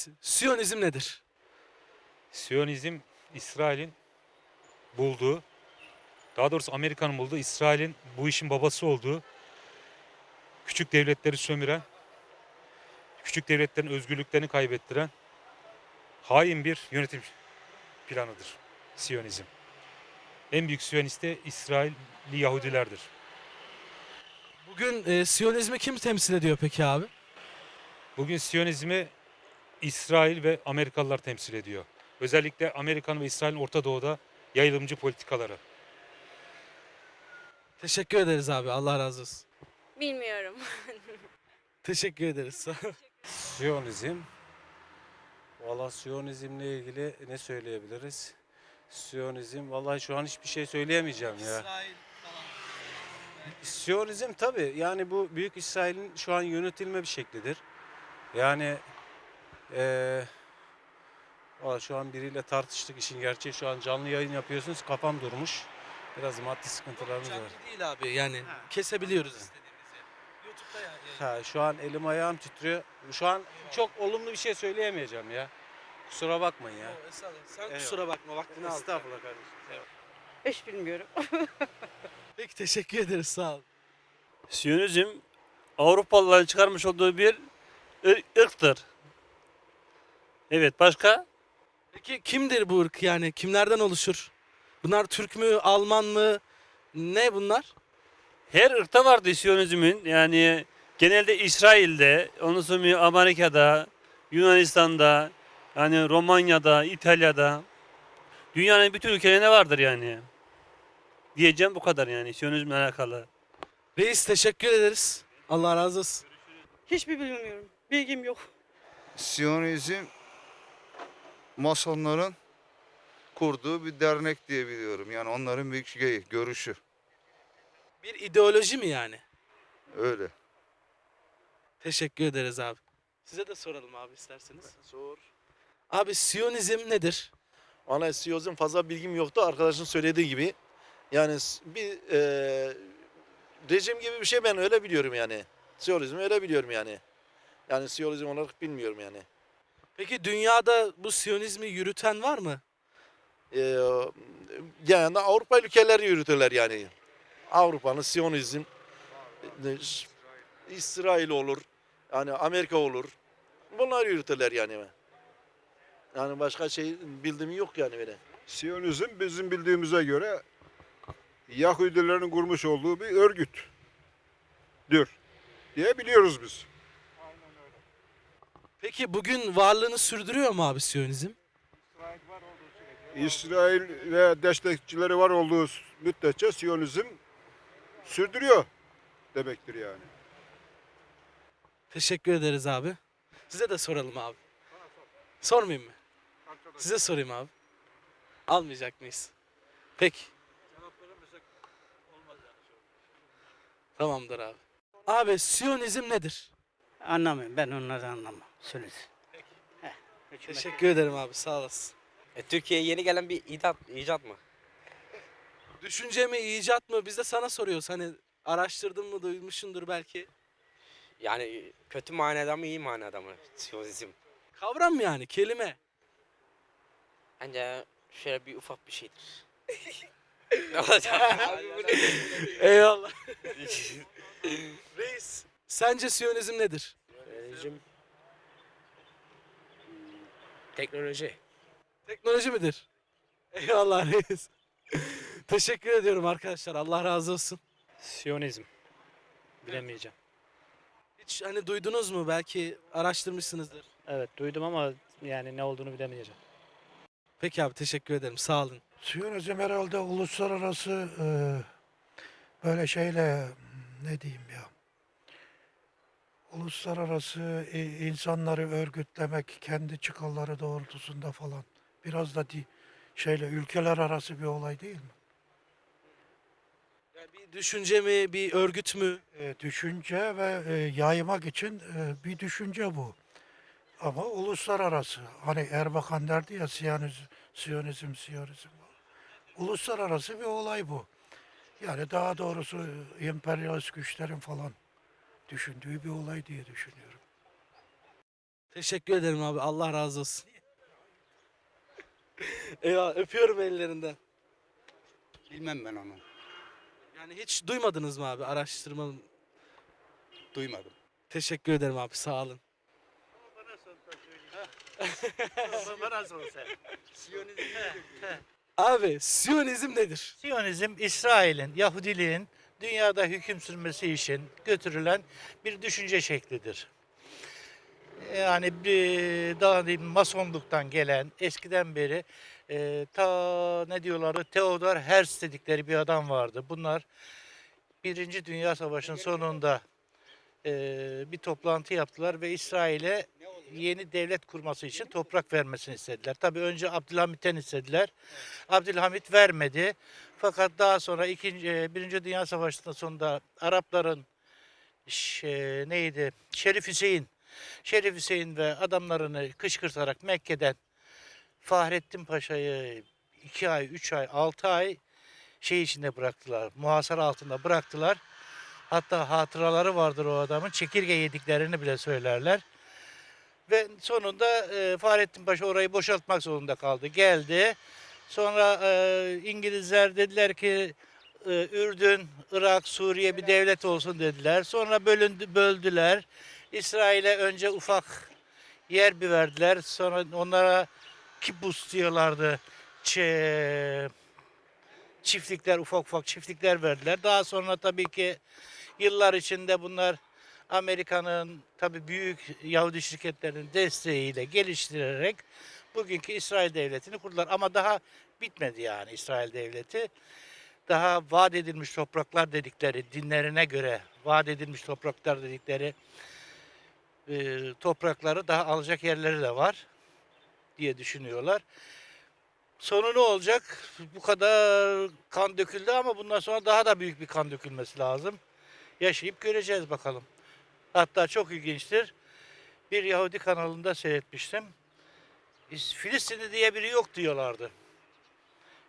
Reis, Siyonizm nedir? Siyonizm İsrail'in bulduğu, daha doğrusu Amerika'nın bulduğu, İsrail'in bu işin babası olduğu, küçük devletleri sömüren, küçük devletlerin özgürlüklerini kaybettiren hain bir yönetim planıdır Siyonizm. En büyük Siyonist de İsrailli Yahudilerdir. Bugün e, Siyonizmi kim temsil ediyor peki abi? Bugün Siyonizmi İsrail ve Amerikalılar temsil ediyor. Özellikle Amerika'nın ve İsrail'in Orta Doğu'da yayılımcı politikaları. Teşekkür ederiz abi. Allah razı olsun. Bilmiyorum. Teşekkür ederiz. Siyonizm. Valla Siyonizmle ilgili ne söyleyebiliriz? Siyonizm vallahi şu an hiçbir şey söyleyemeyeceğim ya. Siyonizm tabii yani bu Büyük İsrail'in şu an yönetilme bir şeklidir. Yani eee valla şu an biriyle tartıştık işin gerçeği şu an canlı yayın yapıyorsunuz kafam durmuş. Biraz maddi sıkıntılarımız var. Canlı değil abi yani kesebiliyoruz istediğimizi. YouTube'da ya. Ha, şu an elim ayağım titriyor. Şu an çok olumlu bir şey söyleyemeyeceğim ya. Kusura bakmayın ya. Sen Eyvallah. kusura bakma vaktini al. Estağfurullah kardeşim. Hiç bilmiyorum. Peki teşekkür ederiz sağ ol. Siyonizm Avrupalıların çıkarmış olduğu bir ır- ırktır. Evet başka? Peki kimdir bu ırk yani kimlerden oluşur? Bunlar Türk mü, Alman mı? Ne bunlar? Her ırkta vardı Siyonizmin. Yani genelde İsrail'de, ondan sonra Amerika'da, Yunanistan'da, yani Romanya'da, İtalya'da, dünyanın bütün ülkelerinde vardır yani. Diyeceğim bu kadar yani Siyonizmle alakalı. Reis teşekkür ederiz. Allah razı olsun. Hiçbir bilmiyorum. Bilgim yok. Siyonizm masonların kurduğu bir dernek diye biliyorum. Yani onların bir şeyi, görüşü. Bir ideoloji mi yani? Öyle. Teşekkür ederiz abi. Size de soralım abi isterseniz. Sor. Abi Siyonizm nedir? Ana Siyonizm fazla bilgim yoktu arkadaşın söylediği gibi. Yani bir e, rejim gibi bir şey ben öyle biliyorum yani. Siyonizm öyle biliyorum yani. Yani Siyonizm olarak bilmiyorum yani. Peki dünyada bu Siyonizmi yürüten var mı? E, yani Avrupa ülkeleri yürütürler yani. Avrupa'nın Siyonizm e, İsrail olur. Yani Amerika olur. Bunlar yürütürler yani. Yani başka şey bildiğim yok yani böyle. Siyonizm bizim bildiğimize göre Yahudilerin kurmuş olduğu bir örgüttür diye biliyoruz biz. Peki bugün varlığını sürdürüyor mu abi Siyonizm? İsrail ve destekçileri var olduğu müddetçe Siyonizm sürdürüyor demektir yani. Teşekkür ederiz abi. Size de soralım abi. Sormayayım mı? Size sorayım abi. Almayacak mıyız? Peki. Tamamdır abi. Abi Siyonizm nedir? Anlamıyorum. Ben onları anlamam. Söylesin. Teşekkür ederim abi sağ olasın. E, Türkiye'ye yeni gelen bir icat, icat mı? Düşünce mi icat mı biz de sana soruyoruz. Hani araştırdın mı duymuşsundur belki. Yani kötü manada mı iyi manada mı Siyonizm? Kavram mı yani kelime. Bence şöyle bir ufak bir şeydir. Eyvallah. Reis sence Siyonizm nedir? Siyonizm teknoloji. Teknoloji midir? Eyvallah reis. Teşekkür ediyorum arkadaşlar. Allah razı olsun. Siyonizm. Bilemeyeceğim. Hiç hani duydunuz mu? Belki araştırmışsınızdır. Evet duydum ama yani ne olduğunu bilemeyeceğim. Peki abi teşekkür ederim. Sağ olun. Siyonizm herhalde uluslararası e, böyle şeyle ne diyeyim ya uluslararası e, insanları örgütlemek kendi çıkarları doğrultusunda falan biraz da di, şeyle ülkeler arası bir olay değil mi? Yani bir düşünce mi, bir örgüt mü? E, düşünce ve e, yaymak için e, bir düşünce bu. Ama uluslararası. Hani Erbakan derdi ya Siyonizm, Siyonizm, Siyonizm. Uluslararası bir olay bu. Yani daha doğrusu e, emperyalist güçlerin falan düşündüğü bir olay diye düşünüyorum. Teşekkür ederim abi. Allah razı olsun. Eyvallah. Öpüyorum ellerinden. Bilmem ben onu. Yani hiç duymadınız mı abi araştırma? Duymadım. Teşekkür ederim abi. Sağ olun. Bana sor sen. Abi Siyonizm nedir? Siyonizm, İsrail'in, Yahudiliğin dünyada hüküm sürmesi için götürülen bir düşünce şeklidir. Yani bir daha diyeyim masonluktan gelen eskiden beri e, ta ne diyorlardı Theodor Herzl dedikleri bir adam vardı. Bunlar Birinci Dünya Savaşı'nın sonunda e, bir toplantı yaptılar ve İsrail'e yeni devlet kurması için toprak vermesini istediler. Tabii önce Abdülhamit'ten istediler. Abdülhamit vermedi. Fakat daha sonra ikinci, e, Birinci Dünya Savaşı'nın sonunda Arapların ş- neydi? Şerif Hüseyin. Şerif Hüseyin ve adamlarını kışkırtarak Mekke'den Fahrettin Paşa'yı iki ay, üç ay, altı ay şey içinde bıraktılar. Muhasara altında bıraktılar. Hatta hatıraları vardır o adamın. Çekirge yediklerini bile söylerler. Ve sonunda e, Fahrettin Paşa orayı boşaltmak zorunda kaldı. Geldi. Sonra e, İngilizler dediler ki e, Ürdün, Irak, Suriye bir devlet olsun dediler. Sonra bölündü, böldüler. İsrail'e önce ufak yer bir verdiler. Sonra onlara kibbutz diyorlardı. Ç- çiftlikler, ufak ufak çiftlikler verdiler. Daha sonra tabii ki yıllar içinde bunlar Amerika'nın tabii büyük Yahudi şirketlerinin desteğiyle geliştirerek bugünkü İsrail devletini kurdular. Ama daha bitmedi yani İsrail devleti. Daha vaat edilmiş topraklar dedikleri, dinlerine göre vaat edilmiş topraklar dedikleri e, toprakları daha alacak yerleri de var diye düşünüyorlar. Sonu ne olacak? Bu kadar kan döküldü ama bundan sonra daha da büyük bir kan dökülmesi lazım. Yaşayıp göreceğiz bakalım. Hatta çok ilginçtir. Bir Yahudi kanalında seyretmiştim. İs- Filistinli diye biri yok diyorlardı.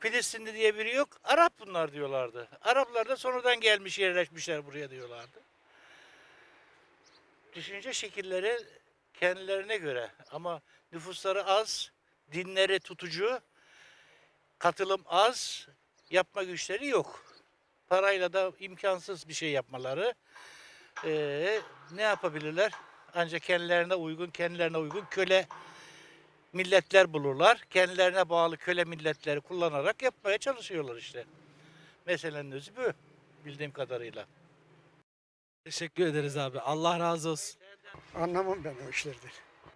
Filistinli diye biri yok, Arap bunlar diyorlardı. Araplar da sonradan gelmiş yerleşmişler buraya diyorlardı. Düşünce şekilleri kendilerine göre ama nüfusları az, dinleri tutucu, katılım az, yapma güçleri yok. Parayla da imkansız bir şey yapmaları. Ee, ne yapabilirler? Ancak kendilerine uygun, kendilerine uygun köle milletler bulurlar. Kendilerine bağlı köle milletleri kullanarak yapmaya çalışıyorlar işte. Meselenin özü bu bildiğim kadarıyla. Teşekkür ederiz abi. Allah razı olsun. Anlamam ben o işlerden.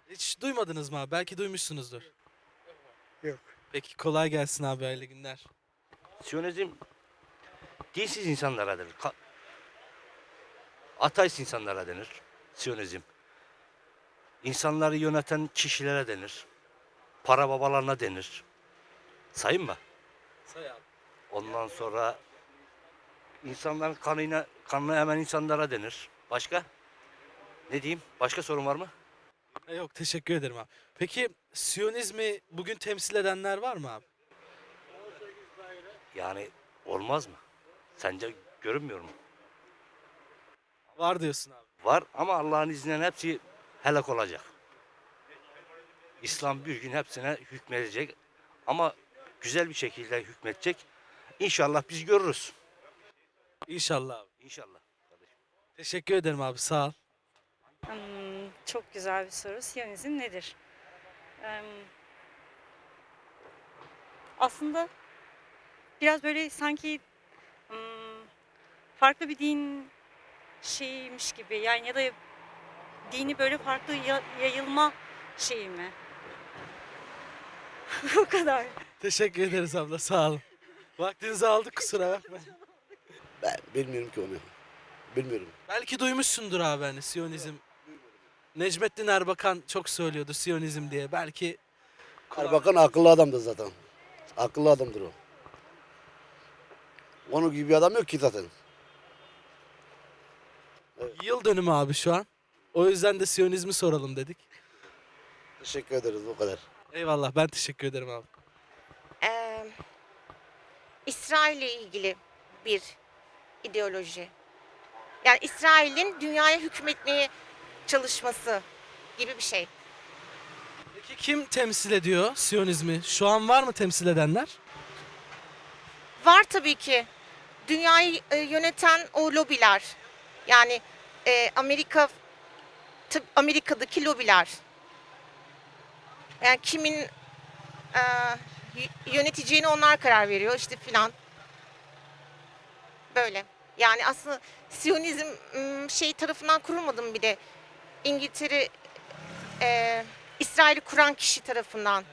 Hiç duymadınız mı abi? Belki duymuşsunuzdur. Yok. Peki kolay gelsin abi hayırlı günler. Siyonizm dinsiz insanlara denir. Ka- ateist insanlara denir. Siyonizm. İnsanları yöneten kişilere denir. Para babalarına denir. Sayın mı? Say abi. Ondan sonra insanların kanına, kanını hemen insanlara denir. Başka? Ne diyeyim? Başka sorun var mı? E, Yok teşekkür ederim abi. Peki Siyonizmi bugün temsil edenler var mı abi? Yani olmaz mı? Sence görünmüyor mu? Var diyorsun abi. Var ama Allah'ın izniyle hepsi helak olacak. İslam bir gün hepsine hükmedecek ama güzel bir şekilde hükmedecek. İnşallah biz görürüz. İnşallah abi. İnşallah. kardeşim. Teşekkür ederim abi sağ ol. Hmm, çok güzel bir soru. Siyonizm nedir? Em, aslında biraz böyle sanki hmm, farklı bir din şeyiymiş gibi yani ya da dini böyle farklı ya- yayılma şeyi mi? Bu kadar. Teşekkür ederiz abla sağ olun. Vaktinizi aldık kusura bakma. Ben bilmiyorum ki onu. Bilmiyorum. Belki duymuşsundur abi hani Siyonizm. Necmettin Erbakan çok söylüyordu Siyonizm diye. Belki Erbakan akıllı adamdır zaten. Akıllı adamdır o. Onun gibi bir adam yok ki zaten. Yıl dönümü abi şu an. O yüzden de Siyonizmi soralım dedik. Teşekkür ederiz o kadar. Eyvallah ben teşekkür ederim abi. Ee, İsrail ile ilgili bir ideoloji. Yani İsrail'in dünyaya hükmetmeye çalışması gibi bir şey. Peki kim temsil ediyor Siyonizmi? Şu an var mı temsil edenler? Var tabii ki. Dünyayı e, yöneten o lobiler. Yani e, Amerika tıp Amerika'daki lobiler. Yani kimin e, yöneteceğini onlar karar veriyor işte filan. Böyle. Yani aslında Siyonizm şey tarafından kurulmadı mı bir de İngiltere e, İsrail'i kuran kişi tarafından.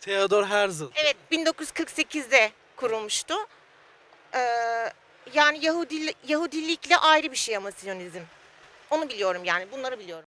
Theodor Herzl. Evet 1948'de kurulmuştu. Ee, yani Yahudi, Yahudilikle ayrı bir şey ama Siyonizm. Onu biliyorum yani bunları biliyorum.